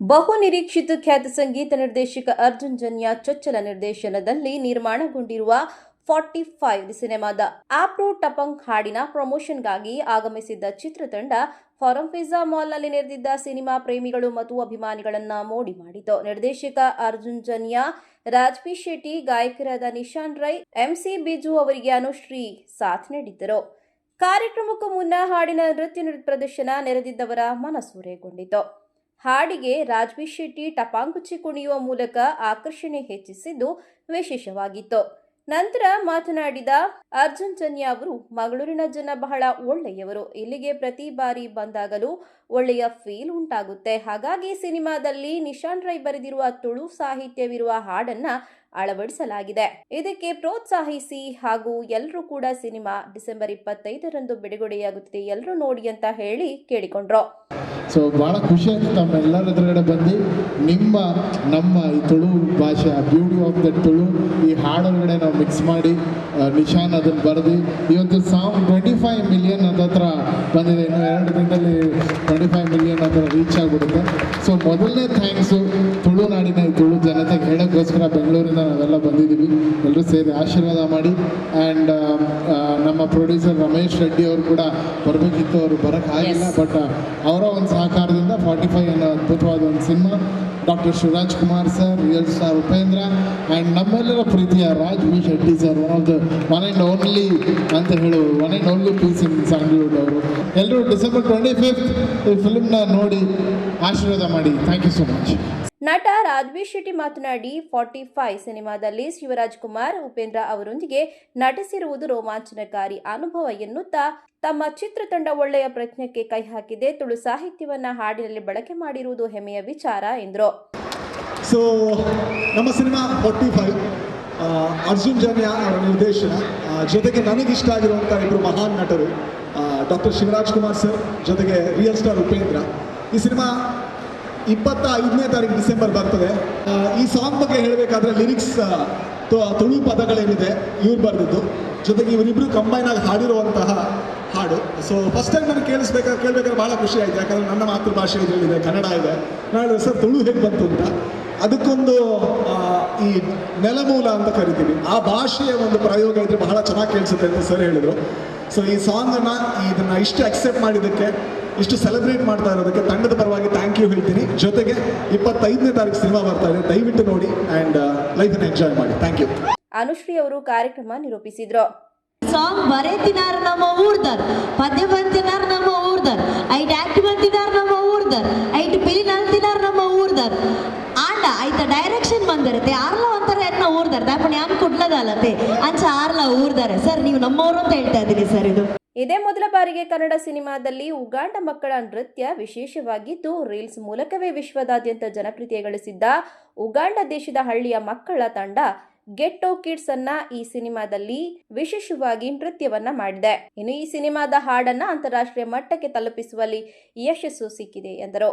ಬಹು ನಿರೀಕ್ಷಿತ ಖ್ಯಾತ ಸಂಗೀತ ನಿರ್ದೇಶಕ ಅರ್ಜುನ್ ಜನ್ಯ ಚೊಚ್ಚಲ ನಿರ್ದೇಶನದಲ್ಲಿ ನಿರ್ಮಾಣಗೊಂಡಿರುವ ಫಾರ್ಟಿ ಫೈವ್ ಸಿನಿಮಾದ ಆಪ್ರೋ ಟಪಂಗ್ ಹಾಡಿನ ಪ್ರಮೋಷನ್ಗಾಗಿ ಆಗಮಿಸಿದ್ದ ಚಿತ್ರತಂಡ ಫಾರಂ ಪಿಜ್ಜಾ ಮಾಲ್ನಲ್ಲಿ ನೆರೆದಿದ್ದ ಸಿನಿಮಾ ಪ್ರೇಮಿಗಳು ಮತ್ತು ಅಭಿಮಾನಿಗಳನ್ನ ಮೋಡಿ ಮಾಡಿತು. ನಿರ್ದೇಶಕ ಅರ್ಜುನ್ ಜನ್ಯ ರಾಜ್ಪಿ ಶೆಟ್ಟಿ, ಗಾಯಕರಾದ ನಿಶಾನ್ ರೈ, ಎಂಸಿ ಬಿಜು ಅವರಿಗೆ ಅನುಶ್ರೀ ಸಾಥ್ ನೀಡಿದ್ದರು. ಕಾರ್ಯಕ್ರಮಕ್ಕೂ ಮುನ್ನ ಹಾಡಿನ ನೃತ್ಯ ಪ್ರದರ್ಶನ ನೆರೆದಿದ್ದವರ ಮನಸೂರೆಗೊಂಡಿತು. ಹಾಡಿಗೆ ರಾಜ್ವಿ ಶೆಟ್ಟಿ ಟಪಾಂಗುಚ್ಚಿ ಕುಣಿಯುವ ಮೂಲಕ ಆಕರ್ಷಣೆ ಹೆಚ್ಚಿಸಿದ್ದು ವಿಶೇಷವಾಗಿತ್ತು. ನಂತರ ಮಾತನಾಡಿದ ಅರ್ಜುನ್ ಜನ್ಯ ಅವರು, ಮಂಗಳೂರಿನ ಜನ ಬಹಳ ಒಳ್ಳೆಯವರು. ಇಲ್ಲಿಗೆ ಪ್ರತಿ ಬಾರಿ ಬಂದಾಗಲೂ ಒಳ್ಳೆಯ ಫೀಲ್ ಉಂಟಾಗುತ್ತೆ. ಹಾಗಾಗಿ ಸಿನಿಮಾದಲ್ಲಿ ನಿಶಾನ್ ರೈ ಬರೆದಿರುವ ತುಳು ಸಾಹಿತ್ಯವಿರುವ ಹಾಡನ್ನ ಅಳವಡಿಸಲಾಗಿದೆ. ಇದಕ್ಕೆ ಪ್ರೋತ್ಸಾಹಿಸಿ ಹಾಗೂ ಎಲ್ಲರೂ ಕೂಡ ಸಿನಿಮಾ ಡಿಸೆಂಬರ್ ಇಪ್ಪತ್ತೈದರಂದು ಬಿಡುಗಡೆಯಾಗುತ್ತಿದೆ. ಎಲ್ಲರೂ ನೋಡಿ ಅಂತ ಹೇಳಿ ಕೇಳಿಕೊಂಡ್ರು. ಸೊ ಭಾಳ ಖುಷಿ ಆಯ್ತು ತಮ್ಮೆಲ್ಲರ ಎದುರುಗಡೆ ಬಂದು. ನಿಮ್ಮ, ನಮ್ಮ ಈ ತುಳು ಭಾಷೆ ಬ್ಯೂಟಿ ಆಫ್ ದ ತುಳು, ಈ ಹಾಡೊಳಗಡೆ ನಾವು ಮಿಕ್ಸ್ ಮಾಡಿ ನಿಶಾನ್ ಅದನ್ನು ಬರೆದು. ಇವತ್ತು ಸಾಂಗ್ ಟ್ವೆಂಟಿ ಫೈವ್ ಮಿಲಿಯನ್ ಹತ್ರ ಬಂದಿದೆ. ಇನ್ನು ಎರಡು ದಿನದಲ್ಲಿ ಟ್ವೆಂಟಿ ಫೈವ್ ಮಿಲಿಯನ್ ಹತ್ರ ರೀಚ್ ಆಗಿಬಿಡುತ್ತೆ. ಸೊ ಮೊದಲನೇ ಥ್ಯಾಂಕ್ಸು ತುಳುನಾಡಿನ ಈ ತುಳು ಜನತೆಗೆ. ಹೇಳೋಕ್ಕೋಸ್ಕರ ಬೆಂಗಳೂರಿಂದ ನಾವೆಲ್ಲ ಬಂದಿದ್ದೀವಿ. ಎಲ್ಲರೂ ಸೇರಿ ಆಶೀರ್ವಾದ ಮಾಡಿ. ಆ್ಯಂಡ್ ಪ್ರೊಡ್ಯೂಸರ್ ರಮೇಶ್ ರೆಡ್ಡಿ ಅವರು ಕೂಡ ಬರಬೇಕಿತ್ತು ಅವರು ಬರೋಕ್ಕಾಗಿಲ್ಲ. ಬಟ್ ಅವರ ಒಂದು ಸಹಕಾರದಿಂದ ಫಾರ್ಟಿ ಫೈವ್ ಅನ್ನೋ ಅದ್ಭುತವಾದ ಒಂದು cinema doctor Shivaraj Kumar sir real star Upendra and ನಮ್ಮೆಲ್ಲರ ಪ್ರೀತಿಯ Raj V Shetty sir one of the one and only ಅಂತ ಹೇಳು one and only piece in Sandalwood ಅವರು. ಎಲ್ಲರೂ ಡಿಸೆಂಬರ್ ಟ್ವೆಂಟಿ ಫಿಫ್ತ್ ಈ ಫಿಲ್ಮ್ನ ನೋಡಿ ಆಶೀರ್ವಾದ ಮಾಡಿ. ಥ್ಯಾಂಕ್ ಯು ಸೊ ಮಚ್ ನಟ ರಾಜ್ವಿ ಶೆಟ್ಟಿ ಮಾತನಾಡಿ, ಫಾರ್ಟಿ ಫೈವ್ ಸಿನಿಮಾದಲ್ಲಿ ಶಿವರಾಜ್ ಕುಮಾರ್, ಉಪೇಂದ್ರ ಅವರೊಂದಿಗೆ ನಟಿಸಿರುವುದು ರೋಮಾಂಚನಕಾರಿ ಅನುಭವ ಎನ್ನುತ್ತಾ ತಮ್ಮ ಚಿತ್ರತಂಡ ಒಳ್ಳೆಯ ಪ್ರಯತ್ನಕ್ಕೆ ಕೈ ಹಾಕಿದೆ, ತುಳು ಸಾಹಿತ್ಯವನ್ನ ಹಾಡಿನಲ್ಲಿ ಬಳಕೆ ಮಾಡಿರುವುದು ಹೆಮ್ಮೆಯ ವಿಚಾರ, ಎಂದರು. ಸೊ ನಮ್ಮ cinema forty five Arjun Janya ಅವರ ನಿರ್ದೇಶನ ಜೊತೆಗೆ ನನಗಿಷ್ಟ ಆಗಿರುವಂಥ ಇಬ್ಬರು ಮಹಾನ್ ನಟರು ಡಾಕ್ಟರ್ ಶಿವರಾಜ್ ಕುಮಾರ್ ಸರ್, ಜೊತೆಗೆ ರಿಯಲ್ ಸ್ಟಾರ್ ಉಪೇಂದ್ರ. ಈ ಸಿನಿಮಾ ಇಪ್ಪತ್ತ ಐದನೇ ತಾರೀಕು ಡಿಸೆಂಬರ್ ಬರ್ತದೆ. ಈ ಸಾಂಗ್ ಬಗ್ಗೆ ಹೇಳಬೇಕಾದ್ರೆ ಲಿರಿಕ್ಸ್ ತುಳು ಪದಗಳೇನಿದೆ, ಇವ್ರು ಬರೆದಿದ್ದು. ಜೊತೆಗೆ ಇವರಿಬ್ಬರು ಕಂಬೈನ್ ಆಗಿ ಹಾಡಿರುವಂತಹ ಹಾಡು. ಸೊ ಫಸ್ಟ್ ಟೈಮ್ ನಾನು ಕೇಳಿಸ್ಬೇಕಾದ್ರೆ ಕೇಳಬೇಕಾದ್ರೆ ಭಾಳ ಖುಷಿ ಆಯಿತು. ಯಾಕಂದರೆ ನನ್ನ ಮಾತೃಭಾಷೆ ಇದರಲ್ಲಿದೆ ಕನ್ನಡ ಇದೆ. ನಾನು ಸರ್ ತುಳು ಹೇಗೆ ಬಂತು ಅಂತ. ಅದಕ್ಕೊಂದು ಈ ನೆಲಮೂಲ ಅಂತ ಕರಿತೀವಿ. ಆ ಭಾಷೆಯ ಒಂದು ಪ್ರಯೋಗ ಇದ್ರೆ ಬಹಳ ಚೆನ್ನಾಗಿ ಕೇಳಿಸುತ್ತೆ ಅಂತ ಸರ್ ಹೇಳಿದರು. ಸೊ ಈ ಸಾಂಗನ್ನು ಇದನ್ನು ಇಷ್ಟು ಅಕ್ಸೆಪ್ಟ್ ಮಾಡಿದ್ದಕ್ಕೆ ಇಷ್ಟು ಸೆಲೆಬ್ರೇಟ್ ಮಾಡ್ತಾ ಇರೋದಕ್ಕೆ ತಂಡದ ಪರವಾಗಿ ಥ್ಯಾಂಕ್ ಯು ಹೇಳ್ತೀನಿ. ಜೊತೆಗೆ ಇಪ್ಪತ್ತೈದನೇ ತಾರೀಕು ಸಿನಿಮಾ ಬರ್ತಾ ಇದೆ. ದಯವಿಟ್ಟು ನೋಡಿ ಆ್ಯಂಡ್ ಲೈಫನ್ನು ಎಂಜಾಯ್ ಮಾಡಿ. ಥ್ಯಾಂಕ್ ಯು ಅನುಶ್ರೀ ಅವರು ಕಾರ್ಯಕ್ರಮ ನಿರೂಪಿಸಿದ್ರು. ಸಾಂಗ್ ಬರೆತಿನಾರು ನಮ್ಮ ಊರ್ದರ್ ಪದ್ಯ ಬರ್ತಿನಾರ ನಮ್ಮ ಊರ್ದರ್ ಐಟ್ ಆಕ್ಟ್ ನಮ್ಮ ಊರ್ದರ್ ಐಟ್ ಪಿಲಿ ನಲ್ತಿನಾರ ನಮ್ಮ ಊರ್ದರ್. ಆಂಡ ಐತ ಡೈರೆಕ್ಷನ್ ಬಂದಿರುತ್ತೆ. ಆರ್ಲ ಒಂಥರ ಎನ್ನ ಊರ್ದರ್ ದಾಪಣಿ ಯಾನ್ ಕುಡ್ಲದಲ್ಲತೆ ಅಂಚ ಆರ್ಲ ಊರ್ದಾರೆ. ಸರ್ ನೀವು ನಮ್ಮವರು ಅಂತ ಹೇಳ್ತಾ ಇದ್ದೀನಿ ಸರ್ ಇದು. ಇದೇ ಮೊದಲ ಬಾರಿಗೆ ಕನ್ನಡ ಸಿನಿಮಾದಲ್ಲಿ ಉಗಾಂಡ ಮಕ್ಕಳ ನೃತ್ಯ ವಿಶೇಷವಾಗಿದ್ದು, ರೀಲ್ಸ್ ಮೂಲಕವೇ ವಿಶ್ವದಾದ್ಯಂತ ಜನಪ್ರಿಯತೆ ಗಳಿಸಿದ್ದ ಉಗಾಂಡ ದೇಶದ ಹಳ್ಳಿಯ ಮಕ್ಕಳ ತಂಡ ಗೆಟ್ಟೋ ಕಿಡ್ಸ್ ಅನ್ನ ಈ ಸಿನಿಮಾದಲ್ಲಿ ವಿಶೇಷವಾಗಿ ನೃತ್ಯವನ್ನ ಮಾಡಿದೆ. ಇನ್ನು ಈ ಸಿನಿಮಾದ ಹಾಡನ್ನ ಅಂತಾರಾಷ್ಟ್ರೀಯ ಮಟ್ಟಕ್ಕೆ ತಲುಪಿಸುವಲ್ಲಿ ಯಶಸ್ಸು ಸಿಕ್ಕಿದೆ ಎಂದರು.